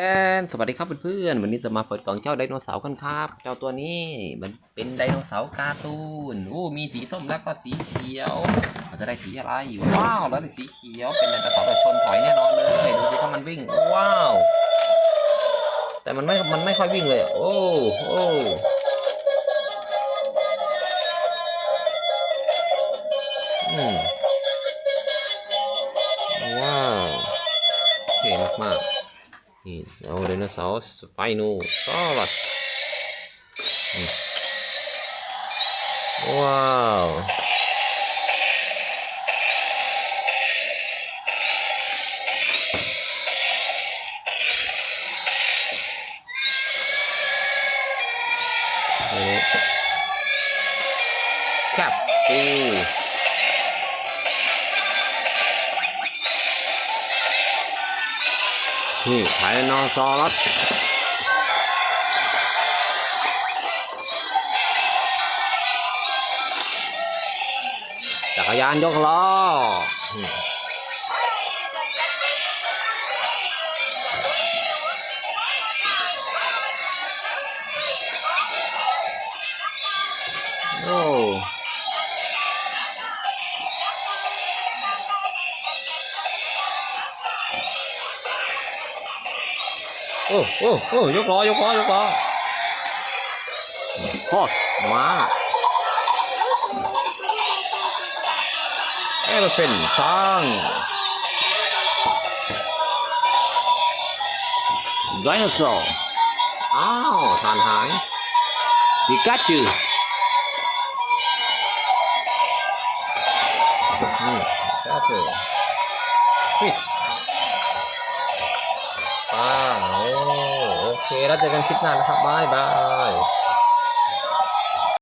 แดนสวัสดีครับเพื่อนๆวันนี้จะมาเปิดกล่องเจ้าไดโนเสาร์กันครับ เจ้าตัวนี้มันเป็นไดโนเสาร์การ์ตูนโอ้มีสีส้มแล้วก็สีเขียวเราจะได้สีอะไรว้าวแล้วได้สีเขียวเป็นไดโนเสาร์แบบชนถอยแน่นอนเลยดูสิถ้ามันวิ่งว้าวแต่มันไม่มันไม่ค่อยวิ่งเลยโอ้โอ้ว้าวเท่มากๆ Oh, Now we're gonna sauce Wow. Okay. Cap. Ooh. นี่ไทนอซอรัสจักรยานยกล้อโอ้ โอ้โอ้โอ้ยกล้อยกล้อยกล้อ horse ม้า เอลเฟนช้างไดโนเสาร์อ้าวทานหายปิกาจูนี่ปิกาจูฟิส เคแล้วเจอกันคลิปหน้านะครับบายบาย